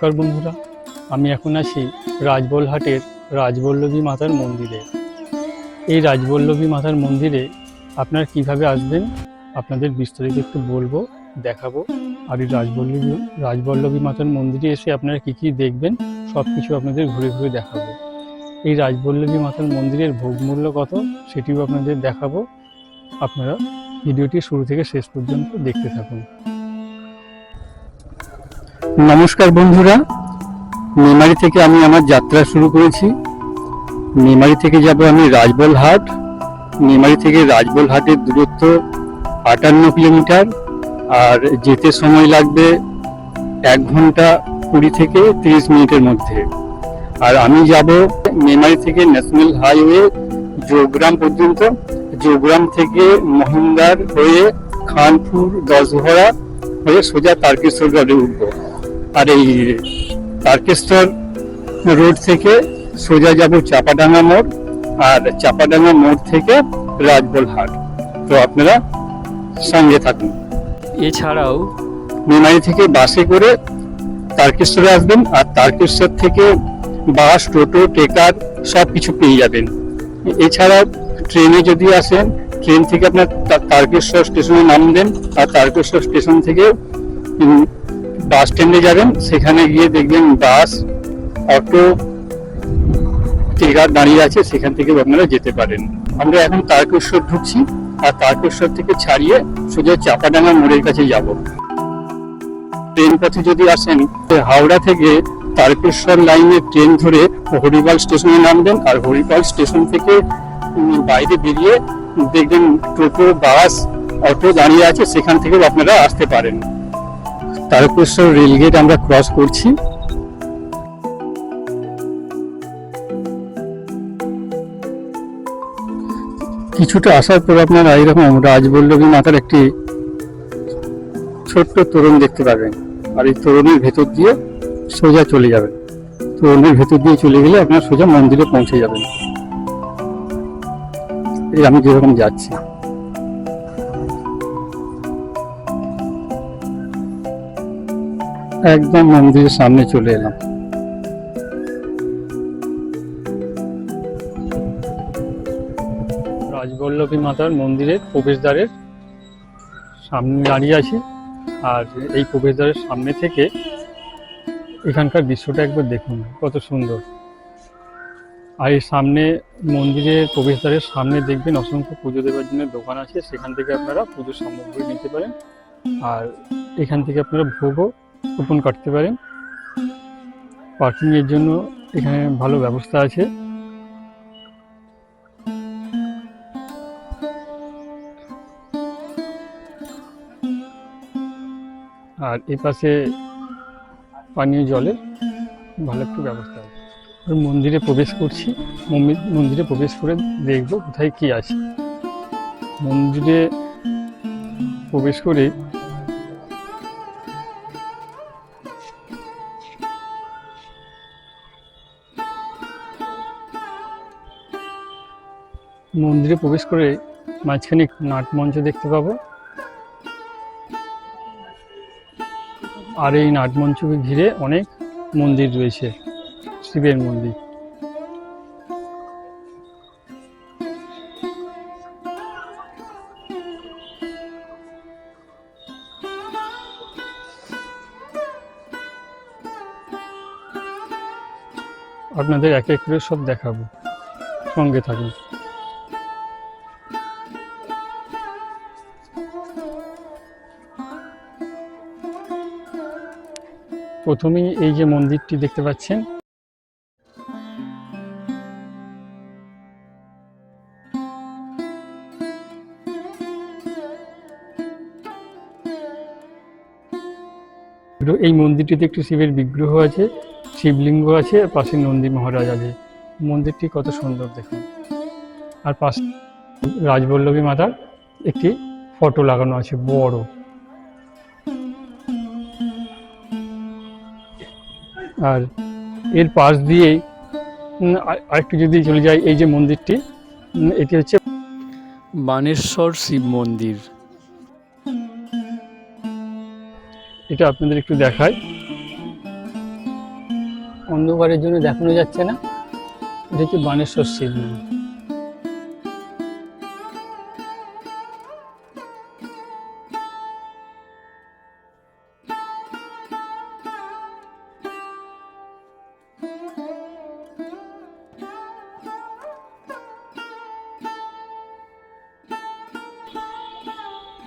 নমস্কার বন্ধুরা, আমি এখন আছি রাজবলহাটের রাজবল্লভী মাতার মন্দিরে। এই রাজবল্লভী মাতার মন্দিরে আপনারা কীভাবে আসবেন, আপনাদের বিস্তারিত একটু বলব, দেখাবো। আর এই রাজবল্লভী রাজবল্লভী মাতার মন্দিরে এসে আপনারা কী কী দেখবেন সব কিছু আপনাদের ঘুরে ঘুরে দেখাবো। এই রাজবল্লভী মাতার মন্দিরের ভোগ মূল্য কত, সেটিও আপনাদের দেখাবো। আপনারা ভিডিওটি শুরু থেকে শেষ পর্যন্ত দেখতে থাকুন। নমস্কার বন্ধুরা মেমারি থেকে আমি আমার যাত্রা শুরু করেছি। মেমারি থেকে যাব আমি রাজবলহাট মেমারি থেকে রাজবলহাটের দূরত্ব আটান্ন কিলোমিটার, আর যেতে সময় লাগবে এক ঘণ্টা কুড়ি থেকে তিরিশ মিনিটের মধ্যে। আর আমি যাব মেমারি থেকে ন্যাশনাল হাইওয়ে যোগগ্রাম পর্যন্ত। যোগগ্রাম থেকে মহিন্দার হয়ে খানপুর দশভরা হয়ে সোজা তারকেশ্বর রোডে উঠবো। আর এই তারকেশ্বর রোড থেকে সোজা যাব চাপাডাঙ্গা মোড় আর চাপাডাঙ্গা মোড় থেকে রাজবলহাট তো আপনারা সঙ্গে থাকুন। এছাড়াও মেমারি থেকে বাসে করে তারকেশ্বরে আসবেন আর তারকেশ্বর থেকে বাস টোটো টেকার সব কিছু পেয়ে যাবেন। এছাড়া ট্রেনে যদি আসেন ট্রেন থেকে আপনার তারকেশ্বর স্টেশনে নামবেন আর তারকেশ্বর স্টেশন থেকে বাস স্ট্যান্ডে যাবেন, সেখানে গিয়ে দেখবেন বাস অটো টেকার দাঁড়িয়ে আছে, সেখান থেকে আপনারা যেতে পারেন। আমরা এখন তারকেশ্বর ঢুকছি, আর তারকেশ্বর থেকে ছাড়িয়ে সোজা চাপাডাঙ্গা মোড়ের কাছে যাব। ট্রেন পথে যদি আসেন হাওড়া থেকে তারকেশ্বর লাইনে ট্রেন ধরে হরিপাল স্টেশনে নামবেন, আর হরিপাল স্টেশন থেকে বাইরে বেরিয়ে দেখবেন টোটো বাস অটো দাঁড়িয়ে আছে, সেখান থেকেও আপনারা আসতে পারেন। তারকেশ্বর রেলগেট আমরা ক্রস করছি। কিছুটা আসার পর আপনারা এরকম রাজবল্লভী মাতার একটি ছোট্ট তরুণ দেখতে পাবেন। আর এই তোরণের ভেতর দিয়ে সোজা চলে যাবেন। তোরণের ভেতর দিয়ে চলে গেলে আপনার সোজা মন্দিরে পৌঁছে যাবেন। এই আমি যেরকম যাচ্ছি। একদম মন্দিরের সামনে চলে এলাম। রাজবল্লভী মাতার মন্দিরের প্রবেশদ্বারের সামনে দাঁড়িয়ে আছি। আর এই প্রবেশদ্বারের সামনে থেকে এখানকার দৃশ্যটা একবার দেখুন, কত সুন্দর। আর এই সামনে মন্দিরের প্রবেশদ্বারের সামনে দেখবেন অসংখ্য পুজো দেওয়ার জন্য দোকান আছে। সেখান থেকে আপনারা পুজোর সামগ্রী নিতে পারেন। আর এখান থেকে আপনারা ভোগও কুপন কাটতে পারেন। পার্কিংয়ের জন্য এখানে ভালো ব্যবস্থা আছে। আর এই পাশে পানীয় জলের ভালো একটু ব্যবস্থা আছে। মন্দিরে প্রবেশ করছি। মন্দিরে প্রবেশ করে দেখব কোথায় কি আছে। মন্দিরে প্রবেশ করে মন্দিরে প্রবেশ করে মাঝখানে নাটমঞ্চ দেখতে পাবো। আর এই নাটমঞ্চকে ঘিরে অনেক মন্দির রয়েছে, শিবের মন্দির। আপনাদের এক এক করে সব দেখাবো। সঙ্গে থাকুন। প্রথমেই এই যে মন্দিরটি দেখতে পাচ্ছেন। এই মন্দিরটিতে একটি শিবের বিগ্রহ আছে, শিবলিঙ্গ আছে, আর পাশে নন্দী মহারাজ আছে। মন্দিরটি কত সুন্দর দেখুন। আর পাশে রাজবল্লভী মাতার একটি ফটো লাগানো আছে, বড়। আর এর পাশ দিয়ে আরেকটু যদি চলে যায় এই যে মন্দিরটি এটি হচ্ছে বানেশ্বর শিব মন্দির। এটা আপনাদের একটু দেখায় অন্ধকারের জন্য দেখানো যাচ্ছে না। এটা হচ্ছে বানেশ্বর শিব মন্দির।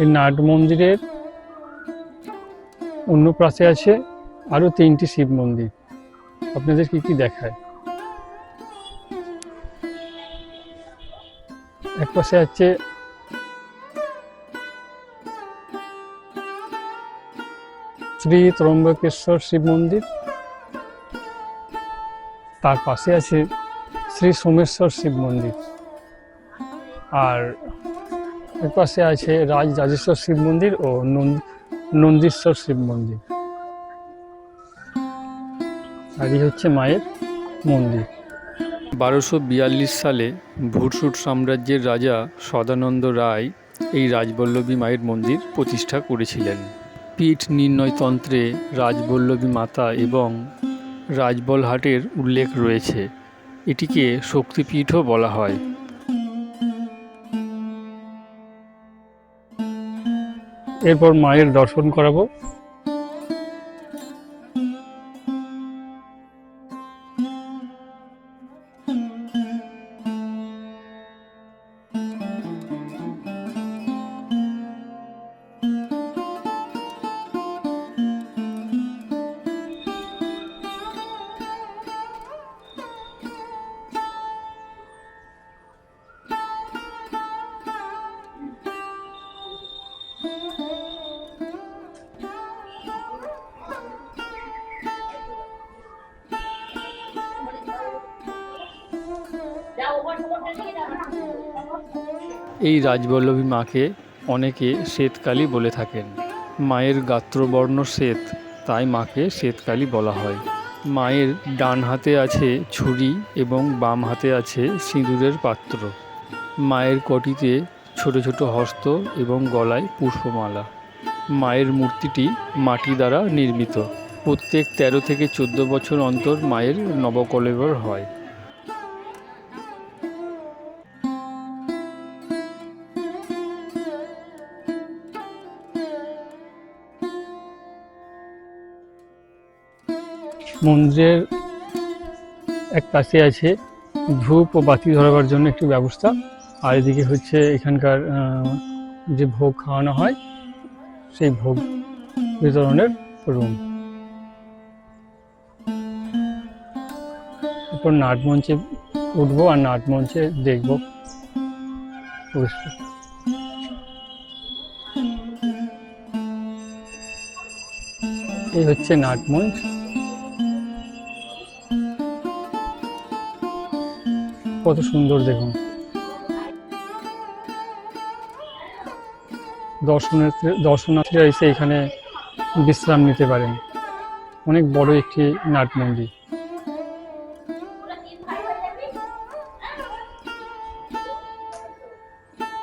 এই নাট মন্দিরের অন্য পাশে আছে আরও তিনটি শিব মন্দির। আপনাদের কি কি দেখায়? এক পাশে আছে শ্রী ত্রম্বকেশ্বর শিব মন্দির। তার পাশে আছে শ্রী সোমেশ্বর শিব মন্দির। আর এর পাশে আছে রাজ রাজেশ্বর শিব মন্দির ও নন্দ- নন্দীশ্বর শিব মন্দির। আর এই হচ্ছে মায়ের মন্দির। বারোশো বিয়াল্লিশ সালে ভুরসুট সাম্রাজ্যের রাজা সদানন্দ রায় এই রাজবল্লভী মায়ের মন্দির প্রতিষ্ঠা করেছিলেন। পীঠ নির্ণয় তন্ত্রে রাজবল্লভী মাতা এবং রাজবলহাটের উল্লেখ রয়েছে। এটিকে শক্তিপীঠও বলা হয়। এরপর মায়ের দর্শন করাবো। এই রাজবল্লভী মাকে অনেকে শ্বেতকালী বলে থাকেন। মায়ের গাত্রবর্ণ শ্বেত, তাই মাকে শ্বেতকালী বলা হয়। মায়ের ডান হাতে আছে ছুরি এবং বাম হাতে আছে সিঁদুরের পাত্র। মায়ের কটিতে ছোট ছোট হস্ত এবং গলায় পুষ্পমালা। মায়ের মূর্তিটি মাটি দ্বারা নির্মিত। প্রত্যেক তেরো থেকে চোদ্দ বছর অন্তর মায়ের নবকলেবর হয়। মন্দিরের এক পাশে আছে ধূপ ও বাতি ধরাবার জন্য একটি ব্যবস্থা। আর এদিকে হচ্ছে এখানকার যে ভোগ খাওয়ানো হয়, সেই ভোগ বিতরণের রুম। এরপর নাটমঞ্চে উঠবো আর নাটমঞ্চে দেখব। পরিস্থিতি। এই হচ্ছে নাটমঞ্চ কত সুন্দর দেখুন। দর্শনার্থী দর্শনার্থীরা এসে এখানে বিশ্রাম নিতে পারেন। অনেক বড় একটি নাট মন্দির।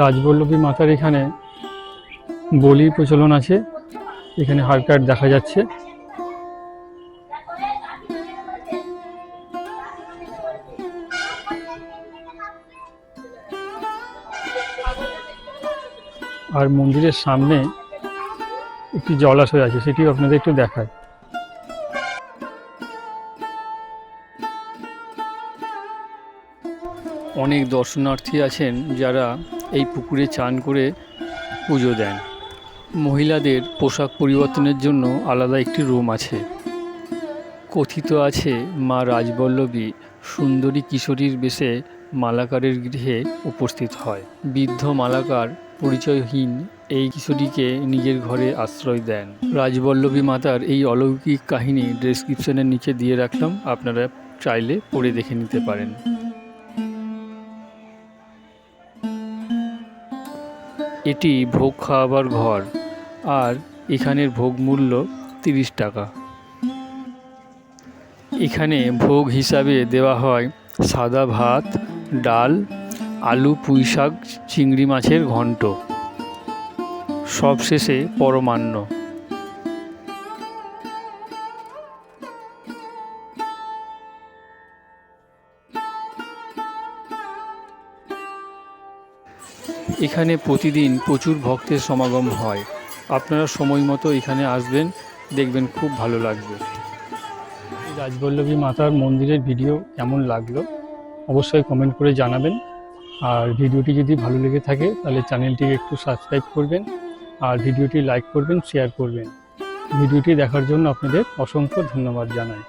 রাজবল্লভী মাতার এখানে বলির প্রচলন আছে। এখানে হারকাট দেখা যাচ্ছে। আর মন্দিরের সামনে একটি জলাশয় আছে, সেটিও আপনাদের একটু দেখায় অনেক দর্শনার্থী আছেন যারা এই পুকুরে চান করে পুজো দেন। মহিলাদের পোশাক পরিবর্তনের জন্য আলাদা একটি রুম আছে। কথিত আছে, মা রাজবল্লভী সুন্দরী কিশোরীর বেশে মালাকারের গৃহে উপস্থিত হয়। বৃদ্ধ মালাকার পরিচয়হীন এই কিশোরীকে নিজের ঘরে আশ্রয় দেন। রাজবল্লভী মাতার এই অলৌকিক কাহিনী ডেসক্রিপশনের নিচে দিয়ে রাখলাম। আপনারা চাইলে পড়ে দেখে নিতে পারেন। এটি ভোগ খাওয়াবার ঘর আর এখানের ভোগ মূল্য তিরিশ টাকা। এখানে ভোগ হিসাবে দেওয়া হয় সাদা ভাত, ডাল আলু, পুঁই শাক, চিংড়ি মাছের ঘন্ট। সবশেষে পরমান্ন। এখানে প্রতিদিন প্রচুর ভক্তের সমাগম হয়। আপনারা সময় মতো এখানে আসবেন, দেখবেন খুব ভালো লাগবে। রাজবল্লভী মাতার মন্দিরের ভিডিও কেমন লাগল? অবশ্যই কমেন্ট করে জানাবেন। আর ভিডিওটি যদি ভালো লেগে থাকে, তাহলে চ্যানেলটিকে একটু সাবস্ক্রাইব করবেন আর ভিডিওটি লাইক করবেন, শেয়ার করবেন। ভিডিওটি দেখার জন্য আপনাদের অসংখ্য ধন্যবাদ জানাই।